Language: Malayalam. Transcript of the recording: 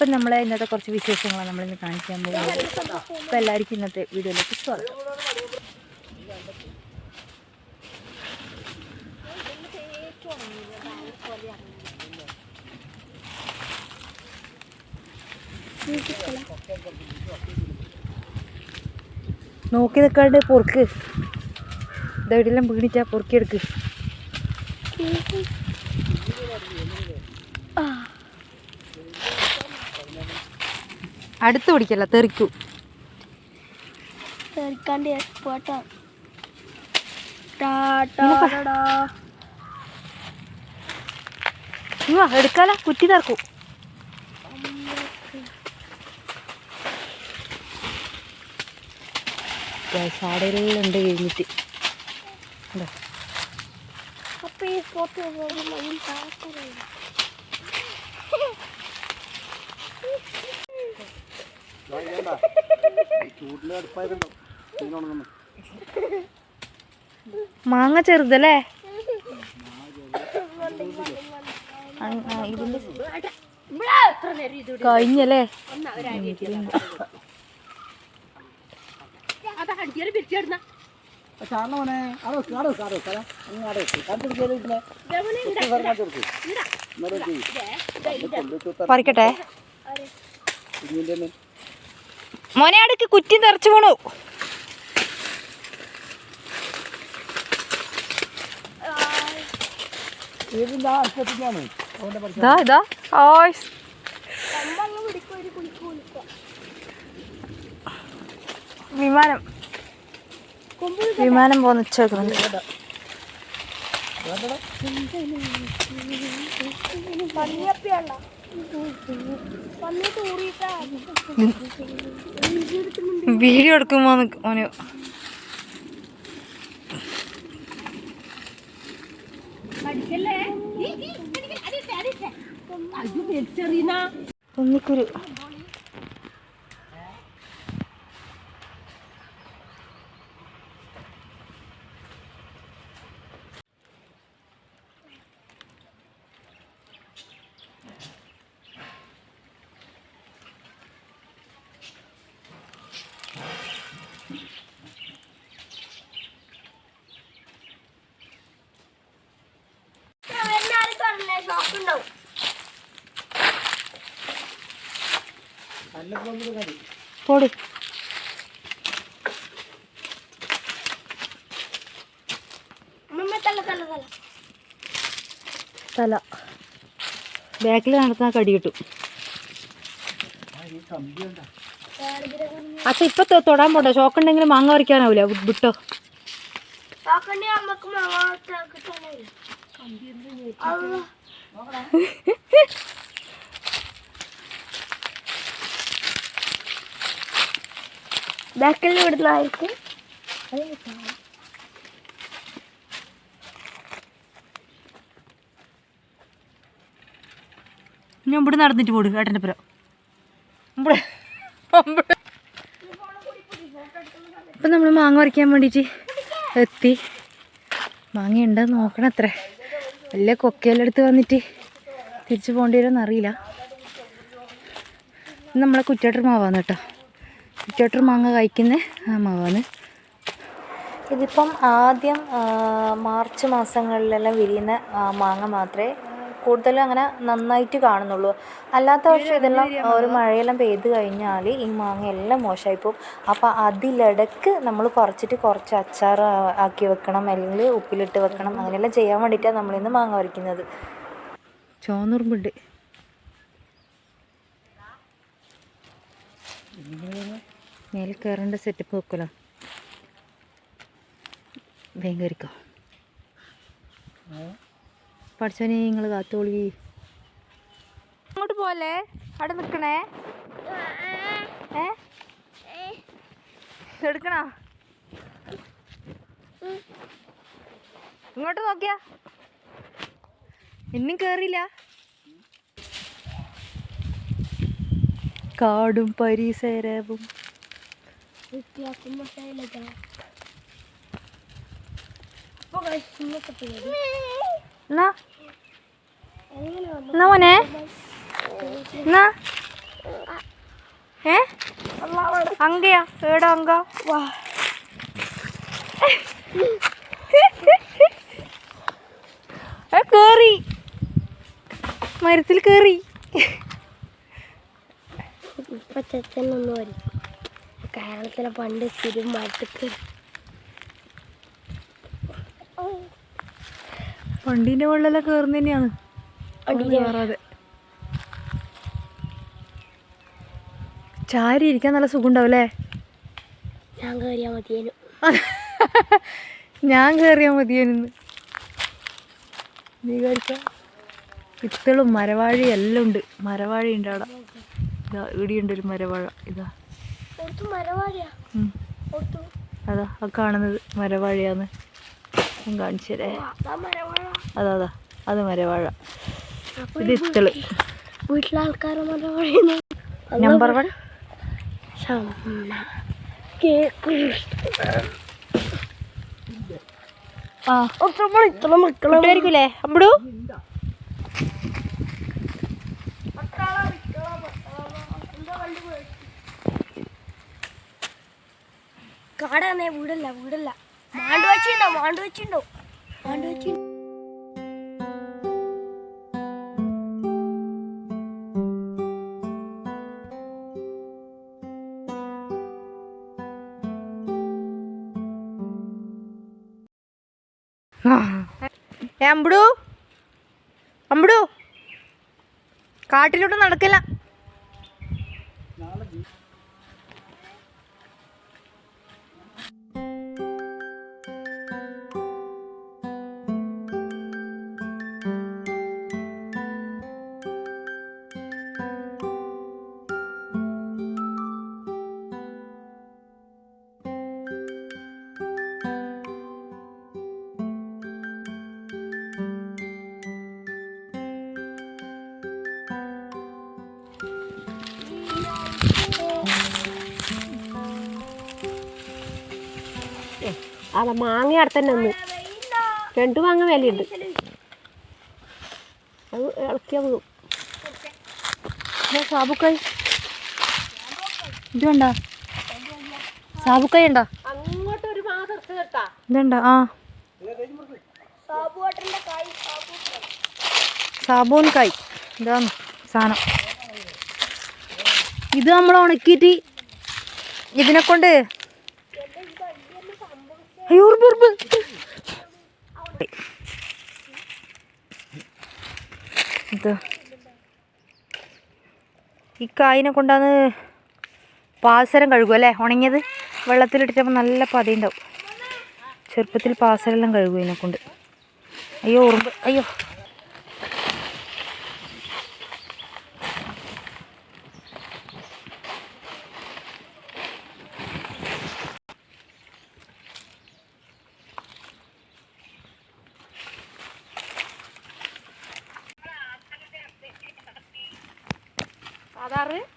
അപ്പം നമ്മളെ ഇന്നത്തെ കുറച്ച് വിശേഷങ്ങളാണ് നമ്മളിന്ന് കാണിക്കാൻ പോകുന്നത്. അപ്പോൾ എല്ലാവർക്കും ഇന്നത്തെ വീഡിയോയിലേക്ക് സ്വാഗതം. നോക്കി നിൽക്കാണ്ട് പൊറുക്ക് ഇതെവിടെയെല്ലാം വീണിട്ടാ പൊറുക്കിയെടുക്ക്. അടുത്ത് പിടിക്കല്ല തെറിക്കൂ. തെറിക്കാണ്ട് എടുക്കാല കുറ്റി തറക്കൂ സാടയിലെല്ലാം ഉണ്ട് കഴിഞ്ഞിട്ട്. അപ്പൊ ഈ ഫോട്ടോ മാങ്ങ ചെറുതല്ലേ? കഴിഞ്ഞല്ലേ? പറിക്കട്ടെ? മോനെ അടുക്ക് കുറ്റി തെറച്ചു പോണു വിമാനം. വിമാനം പോന്ന് ഉച്ചവെക്കുന്നുണ്ട് പന്നിയപ്പിയല്ല പന്നി തൂറിയിട്ടാ വീഡിയോ എടുക്കുമ്പോ ഓന് ഉണ്ണിക്കുരു പോട്. തല തല തല. തല. ബാക്കിൽ നടത്താൻ കടി കിട്ടും. അച്ഛ ഇപ്പൊ തൊടാൻ പോട്ടെ. ഷോക്ക് ഉണ്ടെങ്കിൽ മാങ്ങ പറിക്കാനാവൂല. വിട്ടോ. അമ്മയ്ക്ക് മാങ്ങ ബാക്കിൽ വിടുന്നതായിരിക്കും ഞാൻ ഇവിടെ നടന്നിട്ട് പോട് ഏട്ടന്റെ പുരം. ഇപ്പം നമ്മൾ മാങ്ങ പറിക്കാൻ വേണ്ടിയിട്ട് എത്തി. മാങ്ങ ഉണ്ടെന്ന് നോക്കണം അത്ര വലിയ കൊക്കയെല്ലാം എടുത്ത് വന്നിട്ട് തിരിച്ചു പോകേണ്ടി വരുമെന്ന് അറിയില്ല. നമ്മളെ കുറ്റാട്ടർ മാവാന്ന് കേട്ടോ. കുറ്റാട്ടർ മാങ്ങ കഴിക്കുന്ന മാവാന്ന് ഇതിപ്പം ആദ്യം മാർച്ച് മാസങ്ങളിലെല്ലാം വിരിയുന്ന മാങ്ങ മാത്രമേ കൂടുതലും അങ്ങനെ നന്നായിട്ട് കാണുന്നുള്ളൂ. അല്ലാത്ത പക്ഷം ഇതെല്ലാം ഒരു മഴയെല്ലാം പെയ്ത് കഴിഞ്ഞാൽ ഈ മാങ്ങ എല്ലാം മോശമായി പോകും അപ്പോൾ അതിലിടക്ക് നമ്മൾ കുറച്ചിട്ട് കുറച്ച് അച്ചാർ ആക്കി വെക്കണം അല്ലെങ്കിൽ ഉപ്പിലിട്ട് വെക്കണം അങ്ങനെയെല്ലാം ചെയ്യാൻ വേണ്ടിയിട്ടാണ് നമ്മളിന്ന് മാങ്ങ വരയ്ക്കുന്നത് ചോന്നുറുമ്പുണ്ട്. മേലെ കയറേണ്ട സെറ്റപ്പ് വെക്കലോ? വേഗം കയറിക്കോ. പഠിച്ചോനെ നിങ്ങൾ കാത്തോളി. അങ്ങോട്ട് പോലെ അവിടെ നിൽക്കണേ. ഏ? എടുക്കണോ? ഇങ്ങോട്ട് നോക്കിയാ. ഇന്നും കേറിയില്ല. കാടും പരിസരവും. എന്നാ? എന്നാ മോനെ? എന്നാ? ഏ? അങ്കയാ ഏടാ അങ്ക? വാ. കേറി. മരത്തിൽ കേറി. ഇപ്പൊ ചെച്ചനൊന്നും വരും കേരളത്തിലെ പണ്ട് സ്ഥിരം മരത്തിക്ക് വണ്ടീന്റെ വെള്ളമെല്ലാം കേറുന്ന തന്നെയാണ് ചാരി ഇരിക്കാൻ നല്ല സുഖം ഉണ്ടാവല്ലേ ഞാൻ കയറിയാ മതിയേനു. ഞാൻ കയറിയാ മതിയെന്ന് നീ കഴിച്ച ഇത്തളും മരവാഴി എല്ലാം ഉണ്ട്. മരവാഴി ഉണ്ട് അവിടെ. ഇതാ ഇടിയുണ്ട് ഒരു മരവാഴ. ഇതാ. അതാ ആ കാണുന്നത് മരവാഴയാന്ന്. ഞാൻ കാണിച്ചു തരേ. അതാ അതാ. അതാ മരവാഴ. ഇത് ഇത്തൾ വീട്ടിലെ മരവാഴ നമ്പർ വൺ കേക്ക് ആ. നമ്മൾ ഇത്ര മക്കളെ കിട്ടുമായിരിക്കൂലേ അമ്പടു. കാടാന്നേ വീടല്ല വീടല്ല. മാണ്ട് വെച്ചിണ്ടോ മാണ്ട് അമ്പടു അമ്പടു കാട്ടിലോട്ട് നടക്കില്ല. അതാ മാങ്ങ അവിടെ തന്നെ ഒന്ന് രണ്ട് മാങ്ങ വിലയുണ്ട്. അത് ഇളക്കിയാൽ വീഴും സാബുക്കായി. ഇതുണ്ടോ സാബുക്കായി ഉണ്ടോ അങ്ങോട്ടൊരു ഇതുണ്ട ആ. സാബൂൻ കായ്. ഇതാണ് സാധനം. ഇത് നമ്മൾ ഉണക്കിയിട്ട് ഇതിനെ കൊണ്ട് അയ്യോ ഉറുമ്പ് ഉറുമ്പ്. ഇത്. ഈ കായിനെ കൊണ്ടാന്ന് പാസരം കഴുകും അല്ലേ? ഉണങ്ങിയത്. വെള്ളത്തിലിട്ടിട്ടപ്പോൾ നല്ല പതയുണ്ടാവും. ചെറുപ്പത്തിൽ പാസരെല്ലാം കഴുകും ഇതിനെ കൊണ്ട് അയ്യോ ഉറുമ്പ്. അയ്യോ. tarde.